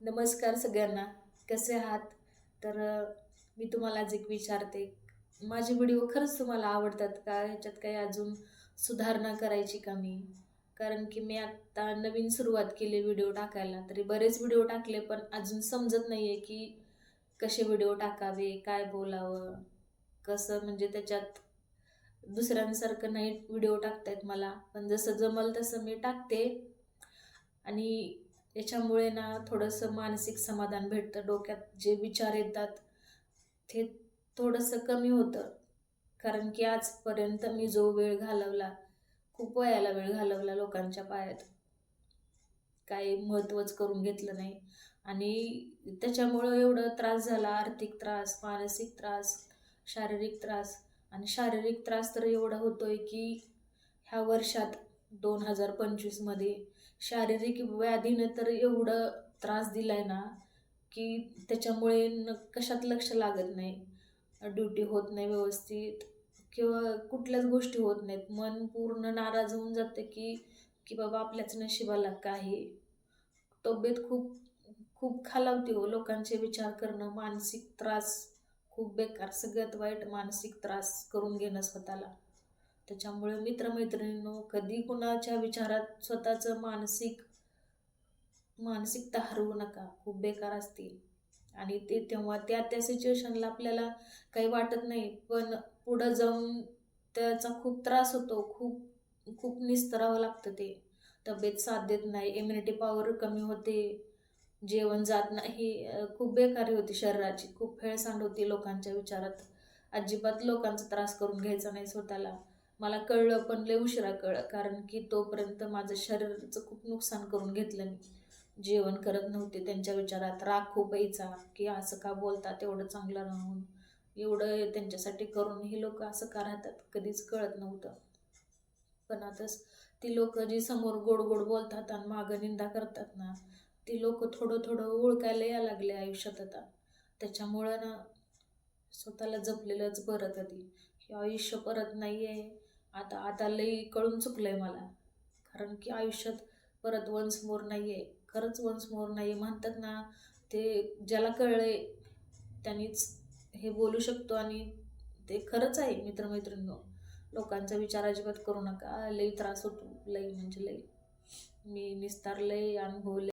नमस्कार सगळ्यांना. कसे आहात? तर मी तुम्हाला आज एक विचारते. माझे व्हिडिओ खरंच तुम्हाला आवडतात का? ह्याच्यात काही अजून सुधारणा करायची का मी? कारण की मी आत्ता नवीन सुरुवात केली व्हिडिओ टाकायला. तरी बरेच व्हिडिओ टाकले पण अजून समजत नाही आहे की कसे व्हिडिओ टाकावे काय बोलावं कसं? म्हणजे त्याच्यात दुसऱ्यांसारखं नाही व्हिडिओ टाकतायत मला. पण जसं जमल तसं मी टाकते. आणि याच्यामुळे ना थोडंसं मानसिक समाधान भेटतं डोक्यात जे विचार येतात ते थोडंसं कमी होतं. कारण की आजपर्यंत मी जो वेळ घालवला खूप वयाला वेळ घालवला लोकांच्या पायात. काही महत्त्वच करून घेतलं नाही. आणि त्याच्यामुळं एवढं त्रास झाला आर्थिक त्रास मानसिक त्रास शारीरिक त्रास. आणि शारीरिक त्रास तर एवढा होतोय की ह्या वर्षात दोन हजार पंचवीसमध्ये शारीरिक व्याधीनं तर एवढं त्रास दिलाय ना की त्याच्यामुळे न कशात लक्ष लागत नाही. ड्युटी होत नाही व्यवस्थित किंवा कुठल्याच गोष्टी होत नाहीत. मन पूर्ण नाराज होऊन जाते की की बाबा आपल्याच नशिबाला काही. तब्येत खूप खूप खालावते हो. लोकांचे विचार करणं मानसिक त्रास खूप बेकार सगळ्यात वाईट मानसिक त्रास करून घेणं स्वतःला. त्याच्यामुळे मित्रमैत्रिणींनो कधी कुणाच्या विचारात स्वतःचं मानसिक मानसिकता हरवू नका. खूप बेकार असतील. आणि ते तेव्हा त्या त्या सिच्युएशनला आपल्याला काही वाटत नाही. पण पुढं जाऊन त्याचा खूप त्रास होतो. खूप खूप निस्तरावं लागतं ते. तब्येत साथ देत नाही. इम्युनिटी पॉवर कमी होते. जेवण जात नाही. खूप बेकारी होती शरीराची. खूप हेळसांड होती लोकांच्या विचारात. अजिबात लोकांचा त्रास करून घ्यायचा नाही स्वतःला. मला कळलं पण लय उशिरा कळलं. कारण की तोपर्यंत माझं शरीराचं खूप नुकसान करून घेतलं मी. जेवण करत नव्हते. त्यांच्या विचारात राग खूप यायचा की असं का बोलतात एवढं चांगलं राहून. एवढं त्यांच्यासाठी करून हे लोक असं का राहतात? कधीच कळत नव्हतं. पण आता ती लोक जी समोर गोड गोड बोलतात आणि मागं निंदा करतात ना ती लोक थोडं थोडं ओळखायला या लागले आयुष्यात आता. त्याच्यामुळं ना स्वतःला जपलेलंच बरं कधी. हे आयुष्य परत नाही आहे आता आता लई कळून चुकलं आहे मला. कारण की आयुष्यात परत वन्स मोर नाही आहे खरंच वन्स मोर नाही आहे म्हणतात ना ते ज्याला कळलं त्यांनीच हे बोलू शकतो आणि ते खरंच आहे मित्रमैत्रिणी लोकांचा विचार अजिबात करू नका. लई त्रास होतो. लई म्हणजे लई. मी निस्तार लई अनुभव लई